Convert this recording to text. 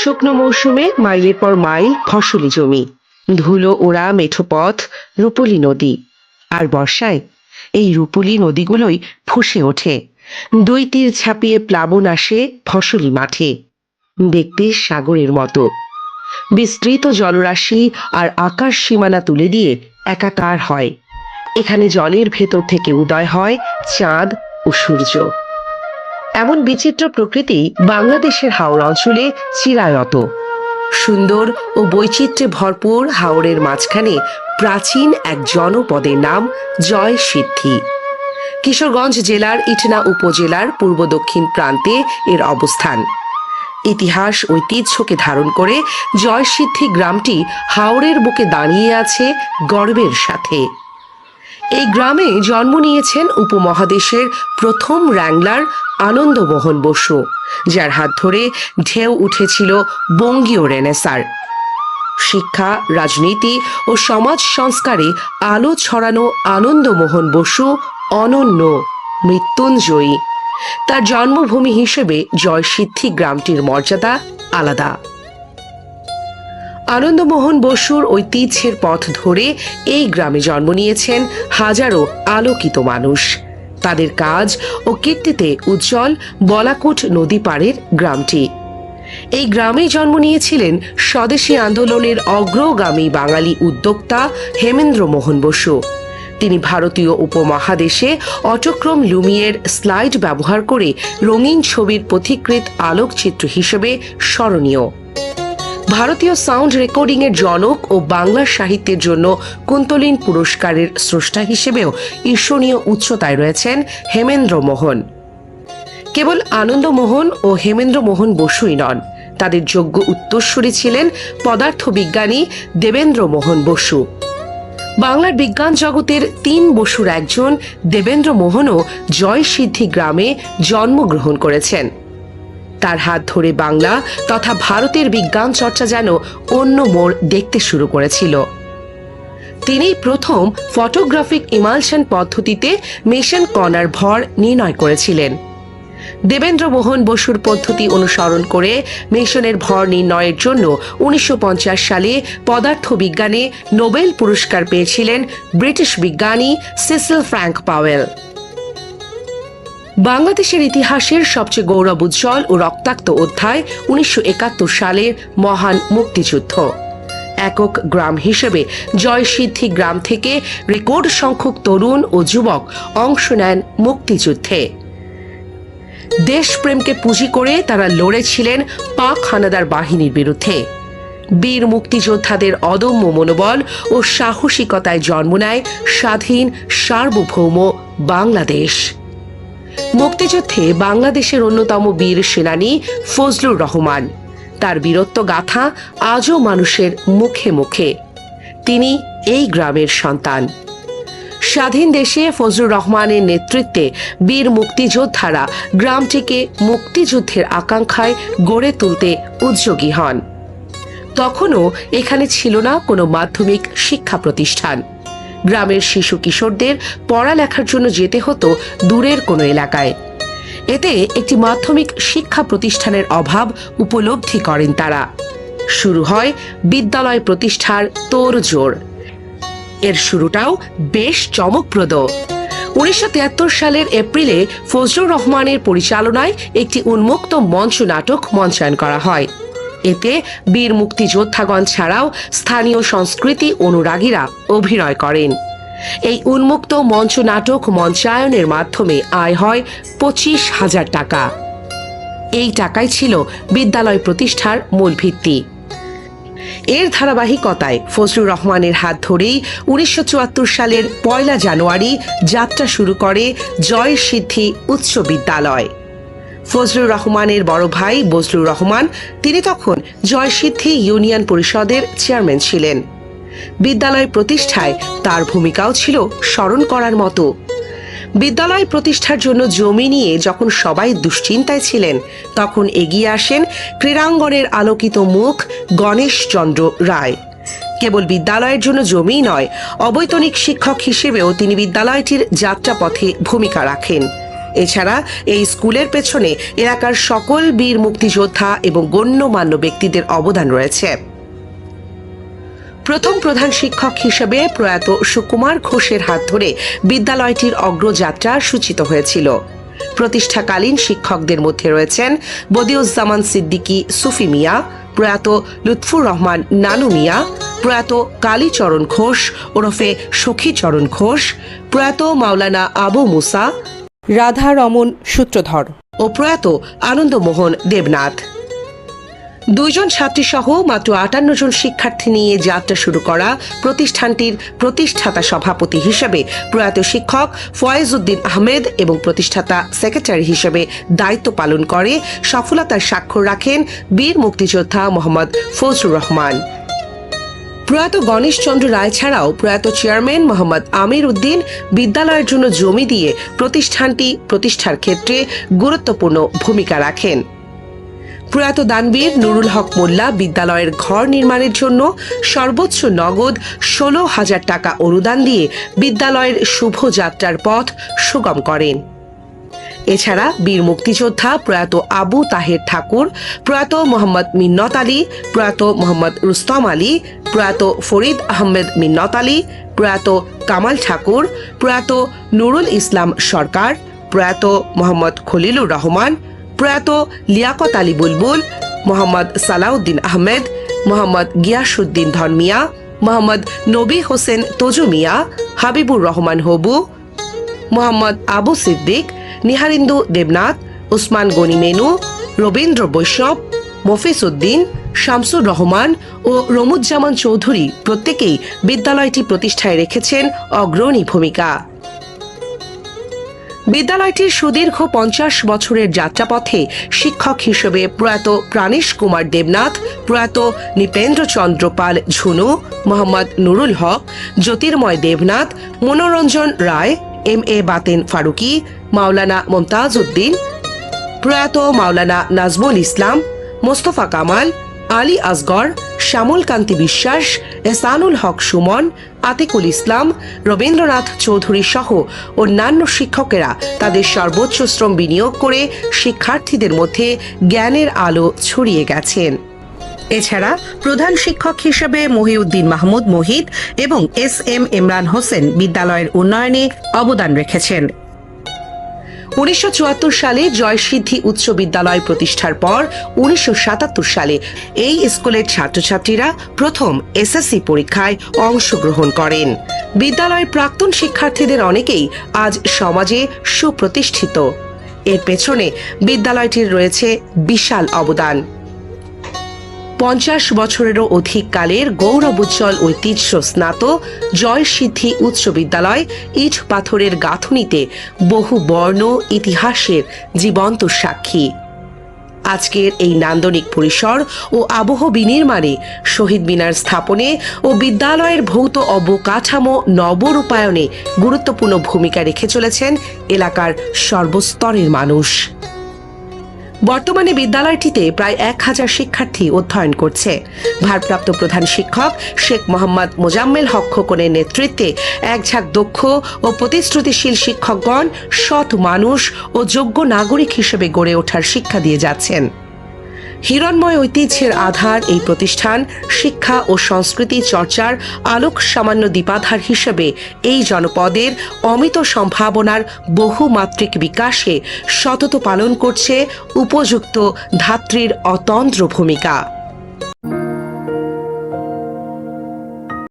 শুকনো মৌসুমে মাইলের পর মাইল ফসলি জমি। ধুলো ওড়া মেঠো পথ রূপলি নদী। আর বর্ষায় এই রূপলি নদীগুলোই ফুসে ওঠে। দুই তীর ছাপিয়ে প্লাবন আসে ফসলি মাঠে। দেখতে সাগরের মতো। বিস্তৃত জলরাশি আর আকাশ সীমানা তুলে দিয়ে একাকার হয়। এখানে জলের ভেতর থেকে উদয় হয় চাঁদ ও সূর্য। এমন বিচিত্র প্রকৃতি বাংলাদেশের হাওড় অঞ্চলে চিরায়ত। সুন্দর ও বৈচিত্র্যে ভরপুর হাওড়ের মাঝখানে প্রাচীন এক জনপদের নাম জয় সিদ্ধি। কিশোরগঞ্জ জেলার ইটনা উপজেলার পূর্ব দক্ষিণ প্রান্তে এর অবস্থান। ইতিহাস ঐতিহ্যকে ধারণ করে জয়সিদ্ধি গ্রামটি হাওড়ের বুকে দাঁড়িয়ে আছে গর্বের সাথে। এই গ্রামে জন্ম নিয়েছেন উপমহাদেশের প্রথম র্যাংলার আনন্দমোহন বসু, যার হাত ধরে ঢেউ উঠেছিল বঙ্গীয় রেনেসার। শিক্ষা, রাজনীতি ও সমাজ সংস্কারে আলো ছড়ানো আনন্দমোহন বসু অনন্য মৃত্যুঞ্জয়ী। তার জন্মভূমি হিসেবে জয়সিদ্ধি গ্রামটির মর্যাদা আলাদা। আনন্দমোহন বসুর ঐতিহ্যের পথ ধরে এই গ্রামে জন্ম নিয়েছেন হাজারো আলোকিত মানুষ। তাদের কাজ ও কীর্তিতে উজ্জ্বল বলাকুট নদী পাড়ের গ্রামটি। এই গ্রামে জন্ম নিয়েছিলেন স্বদেশী আন্দোলনের অগ্রগামী বাঙালি উদ্যোক্তা হেমেন্দ্র মোহন বসু। তিনি ভারতীয় উপমহাদেশে অটোক্রম লুমিয়ের স্লাইড ব্যবহার করে রঙিন ছবির পথিকৃত আলোকচিত্র হিসেবে স্মরণীয়। ভারতীয় সাউন্ড রেকর্ডিং এর জনক ও বাংলা সাহিত্যের জন্য কুন্তলিন পুরস্কারের স্রষ্টা হিসেবেও ঈর্ষণীয় উচ্চতায় রয়েছেন হেমেন্দ্র মোহন। কেবল আনন্দমোহন ও হেমেন্দ্র মোহন বসুই নন। তাদের যোগ্য উত্তরসূরি ছিলেন পদার্থবিজ্ঞানী দেবেন্দ্র মোহন বসু। বাংলার বিজ্ঞান জগতের তিন বসুর একজন দেবেন্দ্র মোহনও জয়সিদ্ধি গ্রামে জন্মগ্রহণ করেছেন। তার হাত ধরে বাংলা তথা ভারতের বিজ্ঞান চর্চা যেন অন্য মোড় দেখতে শুরু করেছিল। তিনি প্রথম ফটোগ্রাফিক ইমালশন পদ্ধতিতে মেশন কণার ভর নির্ণয় করেছিলেন। দেবেন্দ্র মোহন বসুর পদ্ধতি অনুসরণ করে মেশনের ভর নির্ণয়ের জন্য উনিশশো পঞ্চাশ সালে পদার্থবিজ্ঞানে নোবেল পুরস্কার পেয়েছিলেন ব্রিটিশ বিজ্ঞানী সিসিল ফ্র্যাঙ্ক পাওয়েল। বাংলাদেশের ইতিহাসের সবচেয়ে গৌরব উজ্জ্বল ও রক্তাক্ত অধ্যায় উনিশশো একাত্তর সালের মহান মুক্তিযুদ্ধ। একক গ্রাম হিসেবে জয়সিদ্ধি গ্রাম থেকে রেকর্ড সংখ্যক তরুণ ও যুবক অংশ নেন মুক্তিযুদ্ধে। দেশপ্রেমকে পুঁজি করে তারা লড়েছিলেন পাক হানাদার বাহিনীর বিরুদ্ধে। বীর মুক্তিযোদ্ধাদের অদম্য মনোবল ও সাহসিকতায় জন্ম নেয় স্বাধীন সার্বভৌম বাংলাদেশ। মুক্তিযুদ্ধে বাংলাদেশের অন্যতম বীর সেনানী ফজলুর রহমান। তার বীরত্ব গাথা আজও মানুষের মুখে মুখে। তিনি এই গ্রামের সন্তান। স্বাধীন দেশে ফজলুর রহমানের নেতৃত্বে বীর মুক্তিযোদ্ধারা গ্রামটিকে মুক্তিযুদ্ধের আকাঙ্ক্ষায় গড়ে তুলতে উদ্যোগী হন। তখনও এখানে ছিল না কোনো মাধ্যমিক শিক্ষা প্রতিষ্ঠান। গ্রামের শিশু কিশোরদের পড়ালেখার জন্য যেতে হতো দূরের কোনো এলাকায়। এতে একটি মাধ্যমিক শিক্ষা প্রতিষ্ঠানের অভাব উপলব্ধি করেন তারা। শুরু হয় বিদ্যালয় প্রতিষ্ঠার তোড়জোড়। এর শুরুটাও বেশ চমকপ্রদ। উনিশশো তিয়াত্তর সালের এপ্রিলে ফজলুর রহমানের পরিচালনায় একটি উন্মুক্ত মঞ্চ নাটক মঞ্চায়ন করা হয়। এতে বীর মুক্তিযোদ্ধাগণ ছাড়াও স্থানীয় সংস্কৃতি অনুরাগীরা অভিনয় করেন। এই উন্মুক্ত মঞ্চ নাটক মঞ্চায়নের মাধ্যমে আয় হয় পঁচিশ হাজার টাকা। এই টাকাই ছিল বিদ্যালয় প্রতিষ্ঠার মূল ভিত্তি। এর ধারাবাহিকতায় ফজলুর রহমানের হাত ধরেই উনিশশো চুয়াত্তর সালের পয়লা জানুয়ারি যাত্রা শুরু করে জয় সিদ্ধি উচ্চ বিদ্যালয়। ফজলুর রহমানের বড় ভাই বজলুর রহমান, তিনি তখন জয়সিদ্ধি ইউনিয়ন পরিষদের চেয়ারম্যান ছিলেন। বিদ্যালয় প্রতিষ্ঠায় তার ভূমিকাও ছিল স্মরণ করার মতো। বিদ্যালয় প্রতিষ্ঠার জন্য জমি নিয়ে যখন সবাই দুশ্চিন্তায় ছিলেন, তখন এগিয়ে আসেন ক্রীড়াঙ্গনের আলোকিত মুখ গণেশ চন্দ্র রায়। কেবল বিদ্যালয়ের জন্য জমি নয়, অবৈতনিক শিক্ষক হিসেবেও তিনি বিদ্যালয়টির যাত্রাপথে ভূমিকা রাখেন। এছাড়া এই স্কুলের পেছনে এলাকার সকল বীর মুক্তিযোদ্ধা এবং গণ্যমান্য ব্যক্তিদের অবদান রয়েছে। প্রথম প্রধান শিক্ষক হিসেবে প্রয়াত সুকুমার ঘোষের হাত ধরে বিদ্যালয়টির অগ্রযাত্রা সূচিত হয়েছিল। প্রতিষ্ঠাকালীন শিক্ষকদের মধ্যে রয়েছেন বদিউজ্জামান সিদ্দিকী, সুফি মিয়া, প্রয়াত লুৎফুর রহমান নানু মিয়া, প্রয়াত কালীচরণ ঘোষ ওরফে সখীচরণ ঘোষ, প্রয়াত মাওলানা আবু মুসা রাধা রমন সূত্রধর ও প্রয়াত আনন্দমোহন দেবনাথ। দুইজন ছাত্রী সহ মাত্র আটান্ন জন শিক্ষার্থী নিয়ে যাত্রা শুরু করা প্রতিষ্ঠানটির প্রতিষ্ঠাতা সভাপতি হিসেবে প্রয়াত শিক্ষক ফয়েজ উদ্দিন আহমেদ এবং প্রতিষ্ঠাতা সেক্রেটারি হিসেবে দায়িত্ব পালন করে, সফলতার স্বাক্ষর রাখেন বীর মুক্তিযোদ্ধা মোহাম্মদ ফজলুর রহমান। প্রয়াত গণেশচন্দ্র রায় ছাড়াও প্রয়াত চেয়ারম্যান মোহাম্মদ আমির উদ্দিন বিদ্যালয়ের জন্য জমি দিয়ে প্রতিষ্ঠানটি প্রতিষ্ঠার ক্ষেত্রে গুরুত্বপূর্ণ ভূমিকা রাখেন। প্রয়াত দানবীর নুরুল হক মোল্লা বিদ্যালয়ের ঘর নির্মাণের জন্য সর্বোচ্চ নগদ ষোলো হাজার টাকা অনুদান দিয়ে বিদ্যালয়ের শুভ যাত্রার পথ সুগম করেন। এছাড়া বীর মুক্তিযোদ্ধা প্রয়াত আবু তাহের ঠাকুর, প্রয়াত মোহাম্মদ মিন্নত আলী, প্রয়াত মোহাম্মদ রুস্তম আলী, প্রয়াত ফরিদ আহমেদ মিন্নত আলী, প্রয়াত কামাল ঠাকুর, প্রয়াত নুরুল ইসলাম সরকার, প্রয়াত মোহাম্মদ খলিলুর রহমান, প্রয়াত লিয়াকত আলী বুলবুল, মোহাম্মদ সালাউদ্দিন আহমেদ, মোহাম্মদ গিয়াসুদ্দিন ধর্মিয়া, মোহাম্মদ নবী হোসেন তজু মিয়া হাবিবুর রহমান হবু, মোহাম্মদ আবু সিদ্দিক নিহারিন্দু দেবনাথ উসমান গনি মেনু রবীন্দ্র বৈষ্ণব মফিস উদ্দিন শামসুর রহমান ও রমুজ্জামান চৌধুরী প্রত্যেকেই বিদ্যালয়টি প্রতিষ্ঠায় রেখেছেন অগ্রণী ভূমিকা। বিদ্যালয়টির সুদীর্ঘ পঞ্চাশ বছরের যাত্রাপথে শিক্ষক হিসেবে প্রয়াত প্রাণেশ কুমার দেবনাথ, প্রয়াত নৃপেন্দ্র চন্দ্র পাল ঝুনু, মোহাম্মদ নুরুল হক, জ্যোতির্ময় দেবনাথ, মনোরঞ্জন রায়, এম এ বাতেন ফারুকি মাওলানা মমতাজ উদ্দিন প্রয়াত মাওলানা নাজমুল ইসলাম, মোস্তফা কামাল, আলী আসগর, শ্যামল কান্তি বিশ্বাস এসানুল হক সুমন, আতিকুল ইসলাম, রবীন্দ্রনাথ চৌধুরী সহ অন্যান্য শিক্ষকেরা তাদের সর্বোচ্চ শ্রম বিনিয়োগ করে শিক্ষার্থীদের মধ্যে জ্ঞানের আলো ছড়িয়ে গেছেন। এছাড়া প্রধান শিক্ষক হিসেবে মহিউদ্দিন মাহমুদ মোহিত এবং এস এম ইমরান হোসেন বিদ্যালয়ের উন্নয়নে অবদান রেখেছেন। উনিশশো চুয়াত্তর সালে জয়সিদ্ধি উচ্চ বিদ্যালয় প্রতিষ্ঠার পর উনিশশো সাতাত্তর সালে এই স্কুলের ছাত্রছাত্রীরা প্রথম এসএসসি পরীক্ষায় অংশগ্রহণ করেন। বিদ্যালয়ের প্রাক্তন শিক্ষার্থীদের অনেকেই আজ সমাজে সুপ্রতিষ্ঠিত। এর পেছনে বিদ্যালয়টির রয়েছে বিশাল অবদান। পঞ্চাশ বছরেরও অধিক কালের গৌরবোজ্জ্বল ঐতিহ্য স্নাত জয় সিদ্ধি উচ্চ বিদ্যালয় ইট পাথরের গাঁথুনিতে বহু বর্ণ ইতিহাসের জীবন্ত সাক্ষী। আজকের এই নান্দনিক পরিসর ও আবহ বিনির্মাণে শহীদ মিনার স্থাপনে ও বিদ্যালয়ের ভৌত অবকাঠামো নবরূপায়নে গুরুত্বপূর্ণ ভূমিকা রেখে চলেছেন এলাকার সর্বস্তরের মানুষ। বর্তমানে বিদ্যালয়টিতে প্রায় এক হাজার শিক্ষার্থী অধ্যয়ন করছে। ভারপ্রাপ্ত প্রধান শিক্ষক শেখ মোহাম্মদ মোজাম্মেল হক খোকনের নেতৃত্বে এক ঝাঁক দক্ষ ও প্রতিশ্রুতিশীল শিক্ষকগণ সৎ মানুষ ও যোগ্য নাগরিক হিসেবে গড়ে ওঠার শিক্ষা দিয়ে যাচ্ছেন। হিরণময় ঐতিহ্যের আধার এই প্রতিষ্ঠান, শিক্ষা ও সংস্কৃতি চর্চার আলোক সামান্য দীপাধার হিসেবে এই জনপদের অমিত সম্ভাবনার বহুমাত্রিক বিকাশে সতত পালন করছে উপযুক্ত ধাত্রীর অতন্ত্র ভূমিকা।